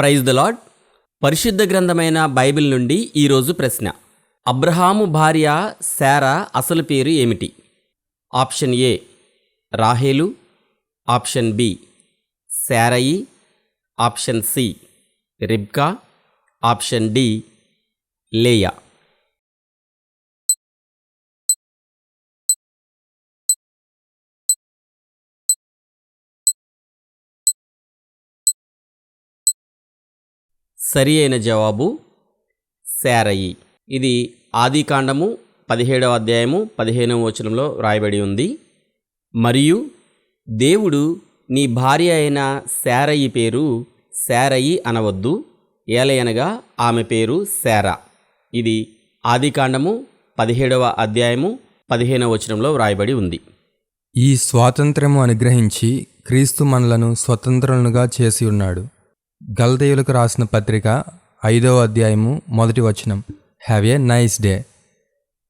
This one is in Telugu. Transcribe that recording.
ప్రైజ్ ద లాడ్ పరిశుద్ధ గ్రంథమైన బైబిల్ నుండి ఈరోజు ప్రశ్న. అబ్రహాము భార్య శారా అసలు పేరు ఏమిటి? ఆప్షన్ ఏ రాహేలు. ఆప్షన్ బి శారయి. ఆప్షన్ సి రిబ్కా. ఆప్షన్ డి లేయా. సరి అయిన జవాబు శారయి. ఇది ఆదికాండము పదిహేడవ అధ్యాయము పదిహేనవ వచనంలో వ్రాయబడి ఉంది. మరియు దేవుడు నీ భార్య అయిన శారయి పేరు శారయి అనవద్దు. ఏలయనగా ఆమె పేరు శారా. ఇది ఆదికాండము పదిహేడవ అధ్యాయము పదిహేనవ వచనంలో వ్రాయబడి ఉంది. ఈ స్వాతంత్ర్యము అనుగ్రహించి క్రీస్తు మనలను స్వతంత్రులుగా చేసి ఉన్నాడు. గల్దయులకు రాసిన పత్రిక ఐదవ అధ్యాయము మొదటి వచనం. Have a nice day